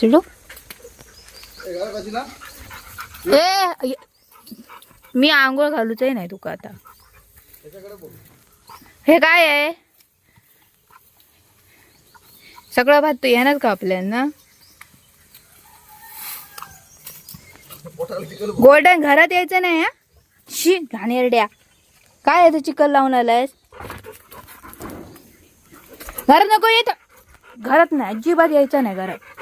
चिडू? ए मी आंघोळ घालूच नाही तुका आता. हे काय आहे? सगळं भात तू येणार का आपल्याला? गोल्डन घरात यायचं नाही हा? शी घाणेरड्या काय आहे तू चिकन लावून आलायस? घरात नको येत. घरात नाही अजिबात यायचं नाही घरात.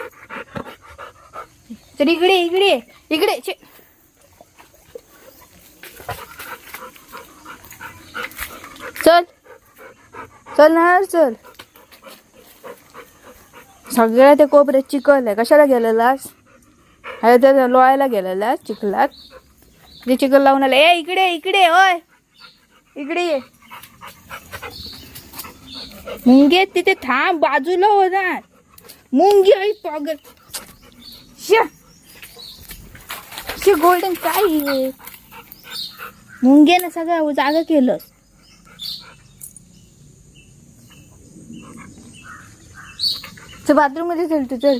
तर इकडे इकडे इकडे शी. चल. चल ना चल. सगळ्या ते कोपऱ्यात चिखल आहे कशाला गेलेलास? अरे त्या लोळायला गेलेलास चिखलात? ते चिखल लावून आलं. ए इकडे इकडे होय. इकडे ये. मुंगे तिथे. थांब बाजूला होणार मुंगी आई पागल. श्या. शे गोल्डन काय हे? मुंग्यानं सगळं जागा केलं चल बाथरूममध्ये चल तू चल.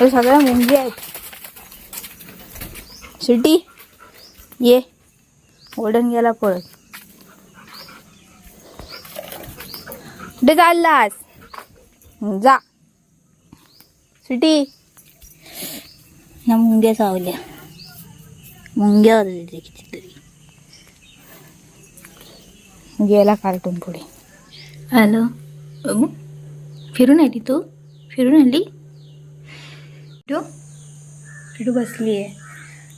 हे सगळ्या मुंगी आहेत. शिटी ये. गोल्डन गेला पळत कुठे चाललास? जा. सिटी ना मुंग्या चावल्या मुंग्या कितीतरी गेला कार्टून पुढे हॅलो अगं, फिरून आली तू फिरून आली टू टू बसली आहे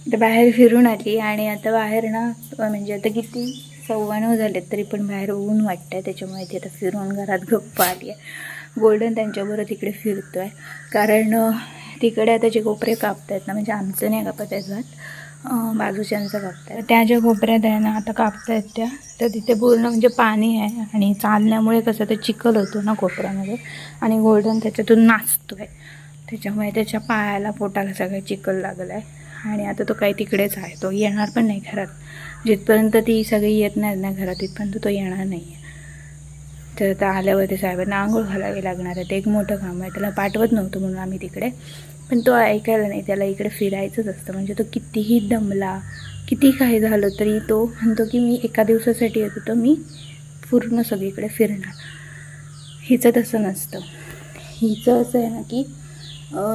आता बाहेर फिरून आली आणि आता बाहेर ना म्हणजे आता किती सव्वा नऊ झालेत तरी पण बाहेर ऊन वाटतंय त्याच्यामुळे ती आता फिरून घरात गप्पा आली आहे गोल्डन त्यांच्याबरोबर तिकडे फिरतो आहे कारण तिकडे आता जे कोपरे आहेत ना म्हणजे आमचं नाही कापत आहेत भात बाजूच्यांचं कापत कापतायत त्या ज्या कोपऱ्यात आहे ना आता कापत आहेत त्या तर तिथे पूर्ण म्हणजे पाणी आहे आणि चालण्यामुळे कसं ते चिखल होतो ना कोपऱ्यामध्ये आणि गोल्डन त्याच्यातून नाचतो आहे त्याच्यामुळे त्याच्या पायाला पोटाला सगळं चिखल लागलं आहे आणि आता तो काही तिकडेच आहे तो येणार पण नाही घरात. जिथपर्यंत ती सगळी येत नाही ना घरात तिथपर्यंत तो येणार नाही आहे तर आता आल्यावरती साहेबांना आंघोळ घालावी लागणार आहे. ते एक मोठं काम आहे. त्याला पाठवत नव्हतं म्हणून आम्ही तिकडे. पण तो ऐकायला नाही. त्याला इकडे फिरायचंच असतं. म्हणजे तो कितीही दमला किती काही झालं तरी तो म्हणतो की मी एका दिवसासाठी येत होतो मी पूर्ण सगळीकडे फिरणार. हिचं तसं नसतं. हिचं असं आहे ना की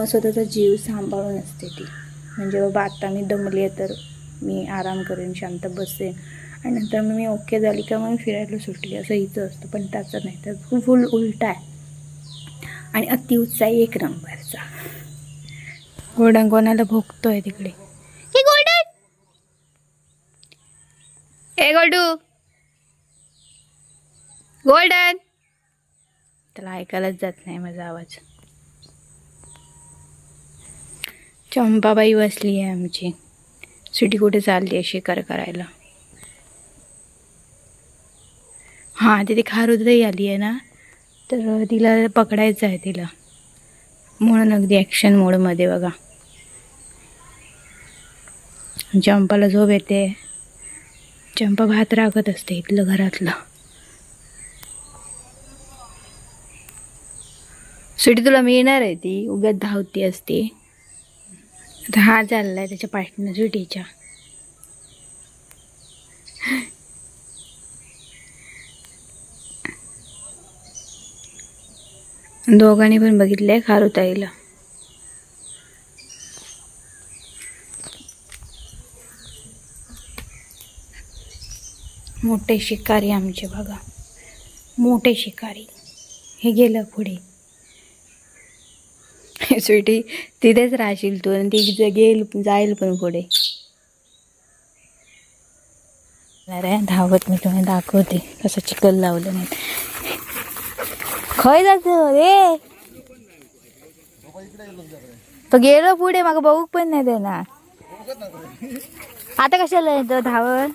स्वतःचा जीव सांभाळून असते ती. म्हणजे बाबा आता मी दमली आहे तर मी आराम करेन शांत बसेन. आणि नंतर मग मी ओके झाली का मग फिरायला सुटली. असं हिचं असतं पण त्याचं नाही. तर फुल उलटा आहे. आणि अतिउत्साही एक नंबरचा. गोल्डन कोणाला भोगतोय तिकडे? हे गोल्डन ए गोल्डू गोल्डन त्याला ऐकायलाच जात नाही माझा आवाज. चंपाबाई बसली आहे आमची. सिटी कुठे चालली आहे शिकार करायला? हां तिथे खारुद्रही आली आहे ना तर तिला पकडायचं आहे तिला. म्हणून अगदी ॲक्शन मोडमध्ये बघा. चंपाला झोप येते. चंपा भात राखत असते इथलं घरातलं. सुटी तुला मिळणार आहे ती? उगाच धावती असते. आता हा चाललाय त्याच्या पाठनं सुटीच्या. दोघांनी पण बघितलंय खारुताईला. मोठे शिकारी आमचे बघा. मोठे शिकारी. हे गेलं पुढे. स्वीटी तिथेच राहशील तू आणि ती गेल जाईल पण पुढे. अरे धावत मी तुम्ही दाखवते. कसं चिकल लावलं नाही. खय जात रे तो गेलो पुढे मग बघूक पण नाही देणार. आता कशाला येतो धावत?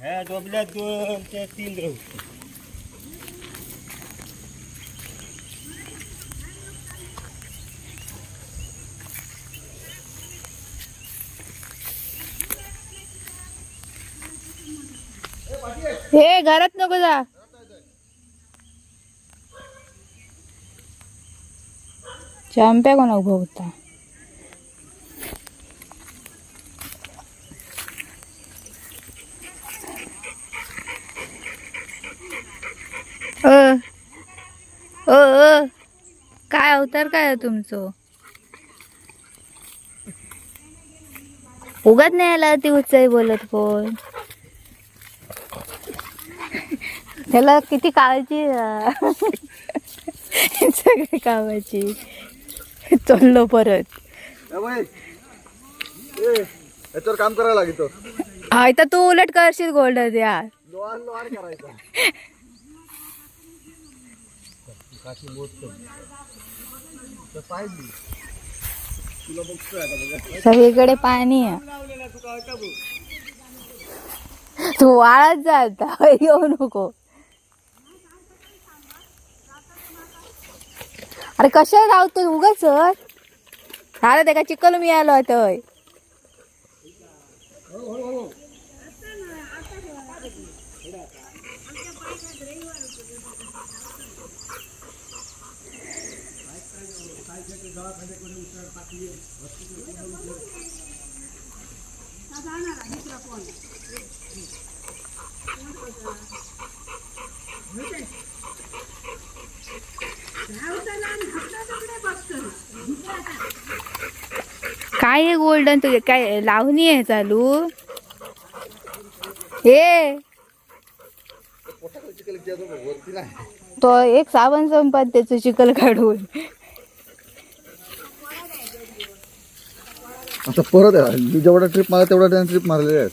ह्या डोबल्यात दोन ते तीन राहू हे घरात नको जा. चंप्या कोणा उभा होता अ काय अवतार काय तुमचं? उगाच नाही आला ती उच्चाई बोलत कोण? त्याला किती काळजी. सगळी कामाची. चाललो परत. याच्यावर काम करायला लागतो हा तर तू उलट करशील गोल्ड बघा. सगळीकडे पाणी आहे. तू वाळत जा आता. येऊ नको. अरे कशा धावतो उगाच? अरे ते चिकल मी आलो आता काय हे गोल्डन तुझे? काय लावणी आहे चालू? हे. तो एक साबण संपात त्याचं चिकल काढून. आता परत आहे जेवढा ट्रिप मारला तेवढा त्याने ट्रिप मारलेले आहेत.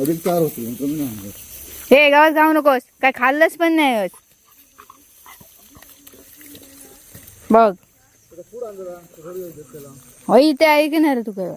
अधिक चार होती कमी नाही होणार. हे गावात जाऊ नकोस. काय खाल्लंच पण नाही होत. बघ. हो इथे ऐकणार तू काय?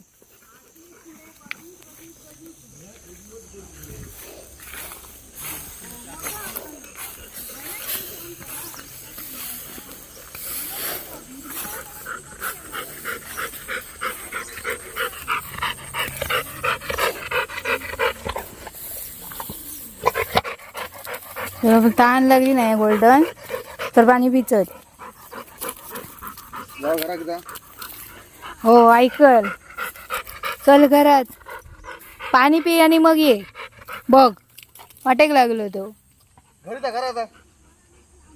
ताण लागली नाही गोल्डन तर पाणी पिचत. जाऊ घरा हो ऐकल. चल घरात. पाणी पी आणि मग ये. बघ वाटेक लागलो तो. घरी जा घरा जा.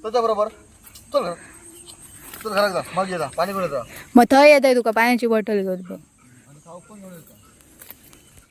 तुझ्या बरोबर. चल घरा चल घरात जा. मग ये जा. पाणी जा. मग थंय येत आहे तुका पाण्याची बॉटल घेऊन बघ. आणि खाऊ पण घेऊन ये जा.